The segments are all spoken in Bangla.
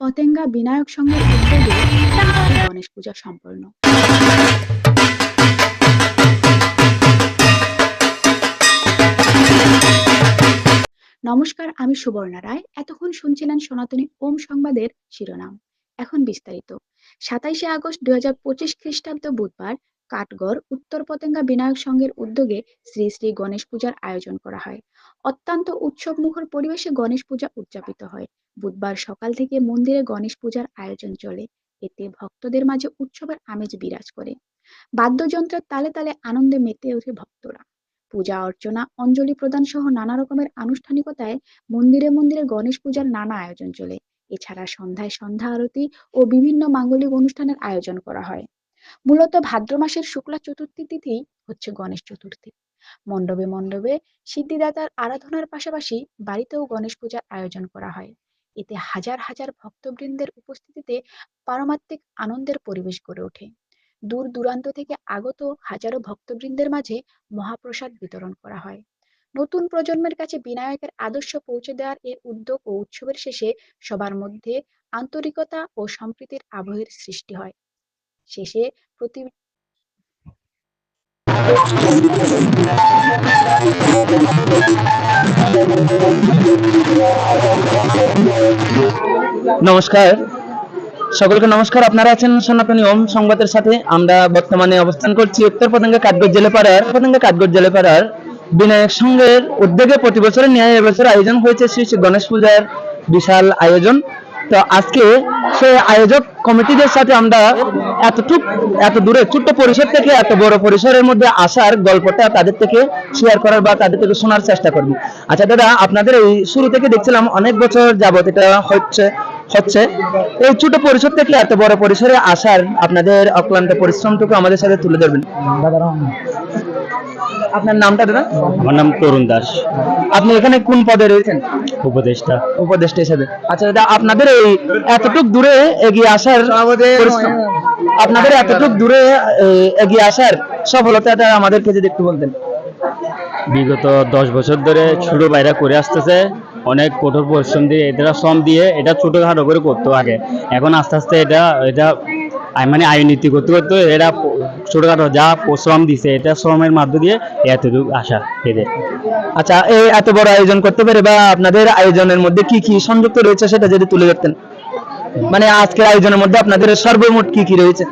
পতেঙ্গা বিনায়ক সংঘের গণেশ পূজা সম্পন্ন। নমস্কার, আমি সুবর্ণা রায়। এতক্ষণ শুনছিলেন সনাতনী ওম সংবাদের শিরোনাম। এখন বিস্তারিত। সাতাইশে আগস্ট দুই হাজার পঁচিশ খ্রিস্টাব্দ বুধবার কাঠগড় উত্তর পতেঙ্গা বিনায়ক সংঘের উদ্যোগে শ্রী শ্রী গণেশ পূজার আয়োজন করা হয়। অত্যন্ত উৎসব মুখর পরিবেশে গণেশ পূজা উদযাপিত হয়। বুধবার সকাল থেকে মন্দিরে গণেশ পূজার আয়োজন চলে। এতে ভক্তদের মাঝে উৎসবের আমেজ বিরাজ করে। বাদ্যযন্ত্রের তালে তালে আনন্দে মেতে ওঠে ভক্তরা। পূজা অর্চনা, অঞ্জলি প্রদান সহ নানা রকমের আনুষ্ঠানিকতায় মন্দিরে মন্দিরে গণেশ পূজার নানা আয়োজন চলে। এছাড়া সন্ধ্যায় সন্ধ্যা আরতি ও বিভিন্ন মাঙ্গলিক অনুষ্ঠানের আয়োজন করা হয়। মূলত ভাদ্র মাসের শুক্লা চতুর্থী তিথি হচ্ছে গণেশ চতুর্থী। মণ্ডপে মণ্ডপে সিদ্ধিদাতার আরাধনার পাশাপাশি বাড়িতেও গণেশ পূজার আয়োজন করা হয়। এতে হাজার হাজার ভক্তবৃন্দের উপস্থিতিতে পারমাত্মিক আনন্দের পরিবেশ গড়ে ওঠে। দূর দূরান্ত থেকে আগত হাজারো ভক্তবৃন্দের মাঝে মহাপ্রসাদ বিতরণ করা হয়। নতুন প্রজন্মের কাছে বিনায়কের আদর্শ পৌঁছে দেওয়ার এই উদ্যোগ ও উৎসবের শেষে সবার মধ্যে আন্তরিকতা ও সম্প্রীতির আবহের সৃষ্টি হয়। শেষে প্রতি নমস্কার। সকলকে নমস্কার। আপনারা আছেন সনাতনী ওম সংবাদের সাথে। আমরা বর্তমানে অবস্থান করছি উত্তর পতঙ্গা কাঠগড় জেলেপাড়ার, পতঙ্গা কাঠগড় জেলেপাড়ার বিনায়ক সংঘের উদ্যোগে প্রতি বছরের ন্যায় এবছর আয়োজন হয়েছে শ্রী শ্রী গণেশ পূজার বিশাল আয়োজন। তো আজকে সেই আয়োজক কমিটিদের সাথে আমরা এতটুক, এত দূরে ছোট্ট পরিসর থেকে, এত বড় পরিসরের মধ্যে আসার গল্পটা তাদের থেকে শেয়ার করার বা তাদের থেকে শোনার চেষ্টা করব। আচ্ছা দাদা, আপনাদের এই শুরু থেকে দেখছিলাম অনেক বছর যাবত এটা হচ্ছে হচ্ছে। এই ছোট পরিসর থেকে এত বড় পরিসরে আসার আপনাদের অক্লান্ত পরিশ্রমটুকু আমাদের সাথে তুলে ধরবেন। আপনার নামটা দাদা? আমার নাম তরুণ দাস। আপনি এখানে কোন পদে রয়েছেন? উপদেষ্টা। উপদেষ্টা হিসেবে। আচ্ছা দাদা আপনাদের এই এতটুক দূরে এগিয়ে আসার পরিশ্রম- আপনাদের এতটুক দূরে এগিয়ে আসার সফলতাটা আমাদেরকে যদি একটু বলতেন। বিগত দশ বছর ধরে ছোট বাইরা করে আসতেছে। অনেক কঠোর পরিশ্রম দিয়ে এটা শ্রম দিয়ে এটা ছোটখাটো করে করতো আগে। এখন আস্তে আস্তে এটা এটা আই- মানে আইনীতি করতে করতে এটা ছোটখাটো যা শ্রম দিছে, এটা শ্রমের মাধ্য দিয়ে এতটুকু আশা এদের আচ্ছা এই এত বড় আয়োজন করতে পারে বা আপনাদের আয়োজনের মধ্যে কি কি সংযুক্ত রয়েছে সেটা যদি তুলে ধরতেন? মানে আজকের আয়োজনের মধ্যে আপনাদের সর্বমোট কি কি রয়েছে?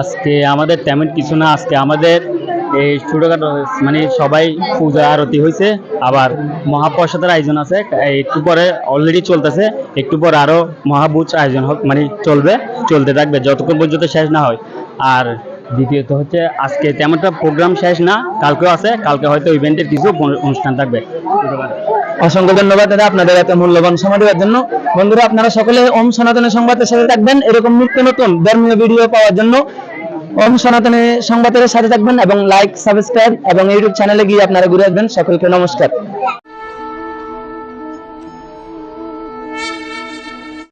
আজকে আমাদের তেমন কিছু না, আজকে আমাদের এই ছোটখাটো মানে সবাই পূজা, আরতি হয়েছে আবার মহাপ্রসাদের আয়োজন আছে, একটু পরে অলরেডি চলতেছে, একটু পরে আরও মহাভোজ আয়োজন মানে চলবে, চলতে থাকবে, যতক্ষণ পর্যন্ত শেষ না হয়। আর দ্বিতীয়ত হচ্ছে আজকে তেমনটা প্রোগ্রাম শেষ না, কালকেও আছে, কালকে হয়তো ইভেন্টের কিছু অনুষ্ঠান থাকবে। অসংখ্য ধন্যবাদ দাদা, আপনাদের এত মূল্যবান সময় দেওয়ার জন্য। বন্ধুরা, আপনারা সকলে ওম সনাতনের সংবাদের সাথে থাকবেন, এরকম নিত্য নতুন ধর্মীয় ভিডিও পাওয়ার জন্য। ওম সনাতনের সংবাদের সাথে থাকবেন এবং লাইক সাবস্ক্রাইব এবং ইউটিউব চ্যানেলে গিয়ে আপনারা ঘুরে আসবেন। সকলকে নমস্কার।